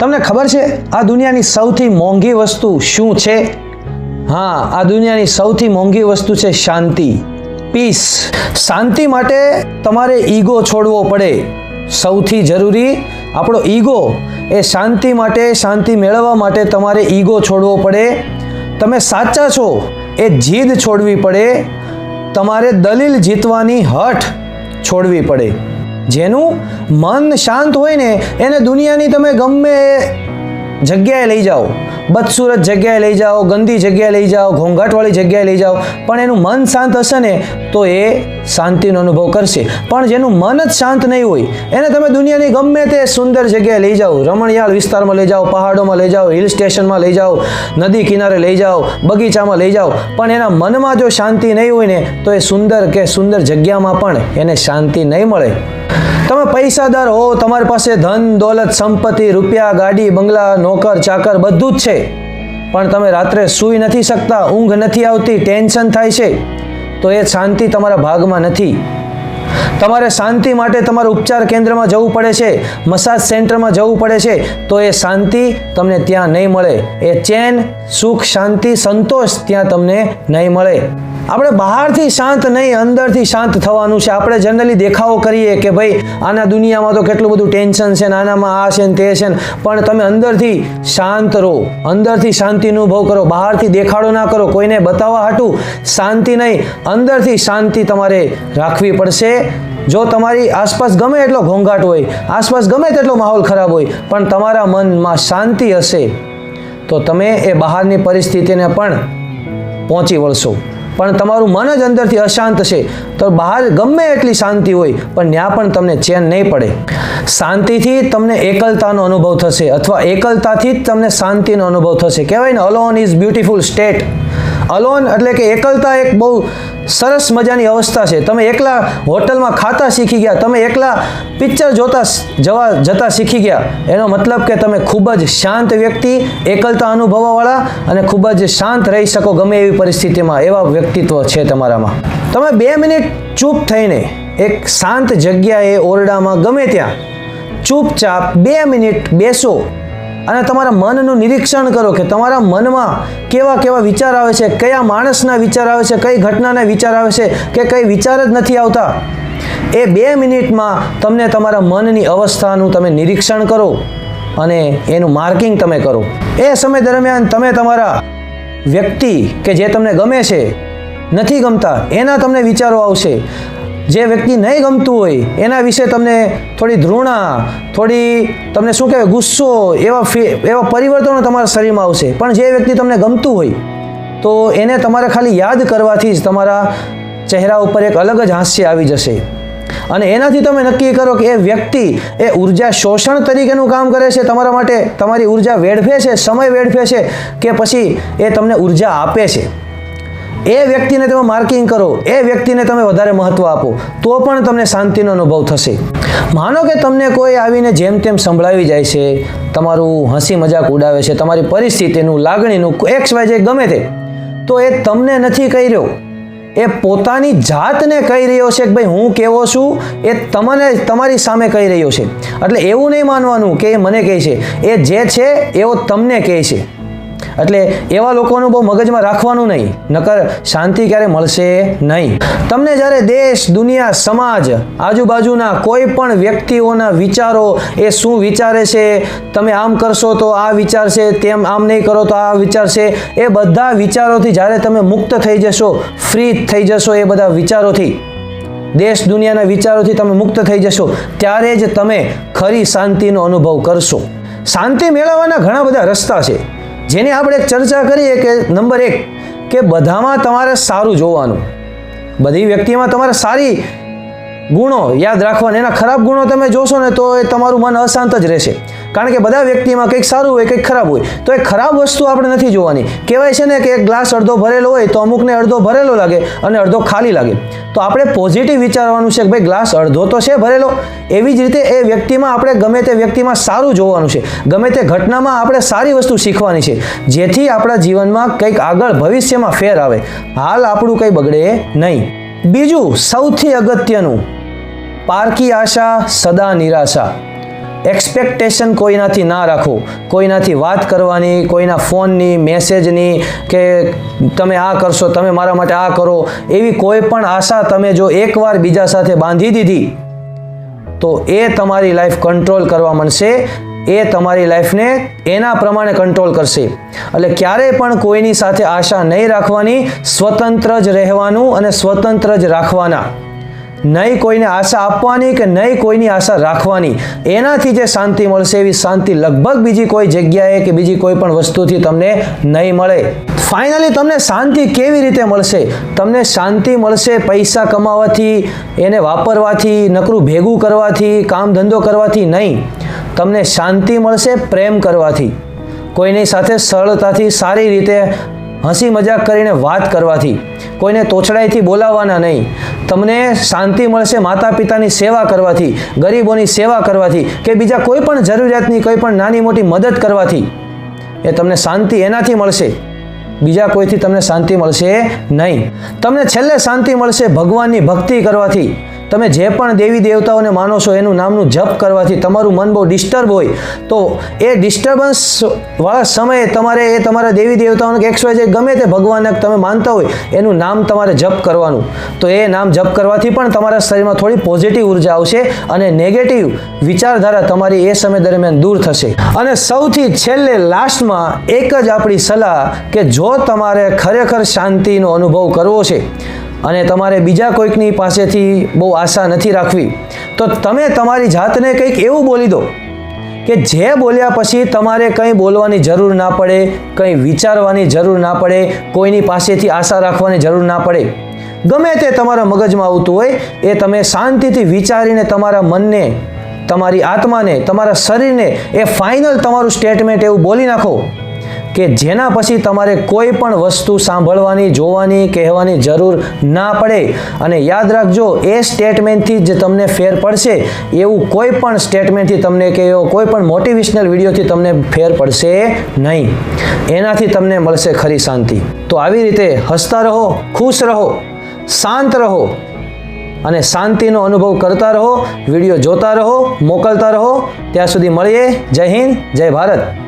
તમને ખબર છે, આ દુનિયાની સૌથી મોંઘી વસ્તુ શું છે? હા, આ દુનિયાની સૌથી મોંઘી વસ્તુ છે શાંતિ પીસ શાંતિ માટે તમારે ઈગો છોડવો પડે. સૌથી જરૂરી, આપણો ઈગો એ શાંતિ માટે, શાંતિ મેળવવા માટે તમારે ઈગો છોડવો પડે. તમે સાચા છો, એ જીદ છોડવી પડે. તમારે દલીલ જીતવાની હઠ છોડવી પડે. જેનું મન શાંત હોય ને, એને દુનિયાની તમે ગમે જગ્યાએ લઈ જાઓ. બદસુરત જગ્યાએ લઈ જાઓ, ગંદી જગ્યાએ લઈ જાઓ, ઘોંઘાટવાળી જગ્યાએ લઈ જાઓ, પણ એનું મન શાંત હશે ને, તો એ શાંતિનો અનુભવ કરશે. પણ જેનું મન જ શાંત નહીં હોય, એને તમે દુનિયાની ગમે તે સુંદર જગ્યાએ લઈ જાઓ. રમણીયાળ વિસ્તારમાં લઈ જાઓ, પહાડોમાં લઈ જાઓ, હિલ સ્ટેશનમાં લઈ જાઓ, નદી કિનારે લઈ જાઓ, બગીચામાં લઈ જાઓ, પણ એના મનમાં જો શાંતિ નહીં હોય ને, તો એ સુંદર કે સુંદર જગ્યામાં પણ એને શાંતિ નહીં મળે. તમે પૈસાદાર હો, તમારી પાસે ધન, દોલત, સંપત્તિ, રૂપિયા, ગાડી, બંગલા, નોકર, ચાકર બધું જ છે. પણ તમે રાત્રે સૂઈ નથી શકતા, ઊંઘ નથી આવતી, ટેન્શન થાય છે, તો એ શાંતિ તમારા ભાગમાં નથી. તમારે શાંતિ માટે તમારે ઉપચાર કેન્દ્રમાં જવું પડે છે, મસાજ સેન્ટરમાં જવું પડે છે, તો એ શાંતિ તમને ત્યાં નહીં મળે. એ ચેન, સુખ, શાંતિ, સંતોષ ત્યાં તમને નહીં મળે. આપણે બહારથી શાંત નહીં, અંદરથી શાંત થવાનું છે. આપણે જનરલી દેખાવો કરીએ કે ભાઈ, આના દુનિયામાં તો કેટલું બધું ટેન્શન છે ને આનામાં આ છે ને તે છે ને. પણ તમે અંદરથી શાંત રહો, અંદરથી શાંતિ અનુભવ કરો. બહારથી દેખાડો ના કરો, કોઈને બતાવવા હાટું શાંતિ નહીં. અંદરથી શાંતિ તમારે રાખવી પડશે. જો તમારી આસપાસ ગમે એટલો ઘોંઘાટ હોય, આસપાસ ગમે તેટલો માહોલ ખરાબ હોય, પણ તમારા મનમાં શાંતિ હશે, તો તમે એ બહારની પરિસ્થિતિને પણ પહોંચી વળશો. પણ તમારું મન જ અંદરથી અશાંત છે. તો બહાર ગમે એટલી શાંતિ હોય, પણ ત્યાં પણ તમને ચેન નહીં પડે. શાંતિથી તમને એકલતાનો અનુભવ થશે, અથવા એકલતાથી જ તમને શાંતિનો અનુભવ થશે. કહેવાય ને alone is beautiful state alone એટલે કે એકલતા એક બહુ સરસ મજાની અવસ્થા છે. તમે એકલા હોટલમાં ખાતા શીખી ગયા, તમે એકલા પિક્ચર જોતા જવા, જતા શીખી ગયા, એનો મતલબ કે તમે ખૂબ જ શાંત વ્યક્તિ, એકલતા અનુભવવાવાળા અને ખૂબ જ શાંત રહી શકો ગમે એવી પરિસ્થિતિમાં એવા વ્યક્તિત્વ છે તમારામાં. તમે બે મિનિટ ચૂપ થઈને એક શાંત જગ્યાએ ઓરડામાં ગમે ત્યાં ચૂપચાપ બે મિનિટ બેસો. અને તમારા મનનું નિરીક્ષણ કરો કે તમારા મનમાં કેવા કેવા વિચાર આવે છે, કયા માણસના વિચાર આવે છે, કઈ ઘટનાના વિચાર આવે છે કે કઈ વિચાર જ નથી આવતા. એ બે મિનિટમાં તમને તમારા મનની અવસ્થાનું તમે નિરીક્ષણ કરો અને એનું માર્કિંગ તમે કરો. એ સમય દરમિયાન તમે તમારા વ્યક્તિ કે જે તમને ગમે છે, નથી ગમતા, એના તમને વિચારો આવશે. જે વ્યક્તિ નહીં ગમતું હોય, એના વિશે તમને થોડી ધૃણા, થોડી તમને શું કહેવાય, ગુસ્સો એવા એવા પરિવર્તનો તમારા શરીરમાં આવશે. પણ જે વ્યક્તિ તમને ગમતું હોય, તો એને તમારે ખાલી યાદ કરવાથી જ તમારા ચહેરા ઉપર એક અલગ જ હાસ્ય આવી જશે. અને એનાથી તમે નક્કી કરો કે એ વ્યક્તિ એ ઊર્જા શોષણ તરીકેનું કામ કરે છે, તમારા માટે તમારી ઊર્જા વેડફે છે, સમય વેડફે છે, કે પછી એ તમને ઊર્જા આપે છે. એ વ્યક્તિને તમે માર્કિંગ કરો, એ વ્યક્તિને તમે વધારે મહત્વ આપો, તો પણ તમને શાંતિનો અનુભવ થશે. માનો કે તમને કોઈ આવીને જેમ તેમ સંભળાવી જાય છે, તમારું હસી મજાક ઉડાવે છે, તમારી પરિસ્થિતિનું, લાગણીનું એક્સ વાય જે ગમે તે, તો એ તમને નથી કહી રહ્યો. એ પોતાની જાતને કહી રહ્યો છે કે ભાઈ હું કેવો છું, એ તમને, તમારી સામે કહી રહ્યો છે. એટલે એવું નહીં માનવાનું કે એ મને કહે છે. એ જે છે, એવો તમને કહે છે. એટલે એવા લોકોનું બહુ મગજમાં રાખવાનું નહીં. નકર શાંતિ ક્યારે મળશે નહીં. તમને જ્યારે દેશ, દુનિયા, સમાજ, આજુબાજુના કોઈ પણ વ્યક્તિઓના વિચારો એ શું વિચારે છે, તમે આમ કરશો તો આ વિચાર છે, તેમ આમ નહીં કરો તો આ વિચાર છે, એ બધા વિચારોથી જ્યારે તમે મુક્ત થઈ જશો ફ્રી થઈ જશો એ બધા વિચારોથી, દેશ, દુનિયાના વિચારોથી તમે મુક્ત થઈ જશો, ત્યારે જ તમે ખરી શાંતિનો અનુભવ કરશો. શાંતિ મેળવવાના ઘણા બધા રસ્તા છે. જેની આપણે ચર્ચા કરીએ કે નંબર એક, કે બધામાં તમારે સારું જોવાનું. બધી વ્યક્તિમાં તમારે સારી ગુણો યાદ રાખવાના. એના ખરાબ ગુણો તમે જોશો ને તો એ તમારું મન અશાંત જ રહેશે. કારણ કે બધા વ્યક્તિમાં કંઈક સારું હોય, કંઈક ખરાબ હોય. તો એ ખરાબ વસ્તુ આપણે નથી જોવાની. કહેવાય છે ને કે એક ગ્લાસ અડધો ભરેલો હોય તો અમુકને અડધો ભરેલો લાગે અને અડધો ખાલી લાગે. તો આપણે પોઝિટિવ વિચારવાનું છે કે ભાઈ ગ્લાસ અડધો તો છે ભરેલો. એવી જ રીતે એ વ્યક્તિમાં આપણે ગમે તે વ્યક્તિમાં સારું જોવાનું છે. ગમે તે ઘટનામાં આપણે સારી વસ્તુ શીખવાની છે. જેથી આપણા જીવનમાં કંઈક આગળ ભવિષ્યમાં ફેર આવે. હાલ આપણું કંઈ બગડે નહીં. બીજું, સૌથી અગત્યનું, પારકી આશા, સદા નિરાશા. એક્સપેક્ટેશન કોઈનાથી ના રાખો. કોઈનાથી વાત કરવાની, કોઈના ફોનની મેસેજની કે તમે આ કરશો, તમે મારા માટે આ કરો, એવી કોઈ પણ આશા તમે જો એકવાર બીજા સાથે બાંધી દીધી, તો એ તમારી લાઈફ કંટ્રોલ કરવા માંડશે. એ તમારી લાઈફને એના પ્રમાણે કંટ્રોલ કરશે. એટલે ક્યારેય પણ કોઈની સાથે આશા નહીં રાખવાની, સ્વતંત્ર જ રહેવાનું અને સ્વતંત્ર જ રાખવાના. નહીં કોઈને આશા આપવાની કે નહીં કોઈની આશા રાખવાની. એનાથી જે શાંતિ મળશે એવી શાંતિ લગભગ બીજી કોઈ જગ્યાએ કે બીજી કોઈ પણ વસ્તુથી તમને નહીં મળે. ફાઇનલી તમને શાંતિ કેવી રીતે મળશે? તમને શાંતિ મળશે પૈસા કમાવાથી, એને વાપરવાથી, નકરું ભેગું કરવાથી, કામ ધંધો કરવાથી નહીં. તમને શાંતિ મળશે પ્રેમ કરવાથી. કોઈની સાથે સરળતાથી સારી રીતે હસી મજાક કરીને વાત કરવાથી, કોઈને તોછડાઈથી બોલાવવાના નહીં. તમને શાંતિ મળશે માતા પિતાની સેવા કરવાથી, ગરીબોની સેવા કરવાથી કે બીજા કોઈ પણ જરૂરિયાતની કોઈ પણ નાની મોટી મદદ કરવાથી. એ તમને શાંતિ એનાથી મળશે. બીજા કોઈથી તમને શાંતિ મળશે નહીં. તમને છેલ્લે શાંતિ મળશે ભગવાનની ભક્તિ કરવાથી. તમે જે પણ દેવી દેવતાઓને માનો છો, એનું નામનું જપ કરવાથી તમારું મન બહુ ડિસ્ટર્બ હોય, તો એ ડિસ્ટર્બન્સ વાળા સમયે તમારે એ તમારા દેવી દેવતાઓને કે એક્સ જે ગમે તે ભગવાનને તમે માનતા હોય, એનું નામ તમારે જપ કરવાનું. તો એ નામ જપ કરવાથી પણ તમારા શરીરમાં થોડી પોઝિટિવ ઊર્જા આવશે અને નેગેટિવ વિચારધારા તમારી એ સમય દરમિયાન દૂર થશે. અને સૌથી છેલ્લે લાસ્ટમાં એક જ આપણી સલાહ કે જો તમારે ખરેખર શાંતિનો અનુભવ કરવો છે અને તમારે બીજા કોઈકની પાસેથી બહુ આશા નથી રાખવી. તો તમે તમારી જાતને કંઈક એવું બોલી દો કે જે બોલ્યા પછી તમારે કંઈ બોલવાની જરૂર ના પડે, કંઈ વિચારવાની જરૂર ના પડે, કોઈની પાસેથી આશા રાખવાની જરૂર ના પડે. ગમે તે તમારા મગજમાં આવતું હોય, એ તમે શાંતિથી વિચારીને તમારા મનને, તમારી આત્માને, તમારા શરીરને એ ફાઇનલ તમારું સ્ટેટમેન્ટ એવું બોલી નાખો. કે જેના પછી તમારે કોઈ પણ વસ્તુ સાંભળવાની, જોવાની, કહેવાની જરૂર ના પડે. અને યાદ રાખજો, એ સ્ટેટમેન્ટથી જ તમને ફેર પડશે. એવું કોઈ પણ સ્ટેટમેન્ટથી તમને કે એવો કોઈ પણ મોટિવેશનલ વિડીયોથી તમને ફેર પડશે નહીં. એનાથી તમને મળશે ખરી શાંતિ. તો આવી રીતે હસતા રહો, ખુશ રહો, શાંત રહો અને શાંતિનો અનુભવ કરતા રહો, વીડિયો જોતા રહો, મોકલતા રહો. ત્યાં સુધી મળીએ. જય હિન્દ, જય ભારત.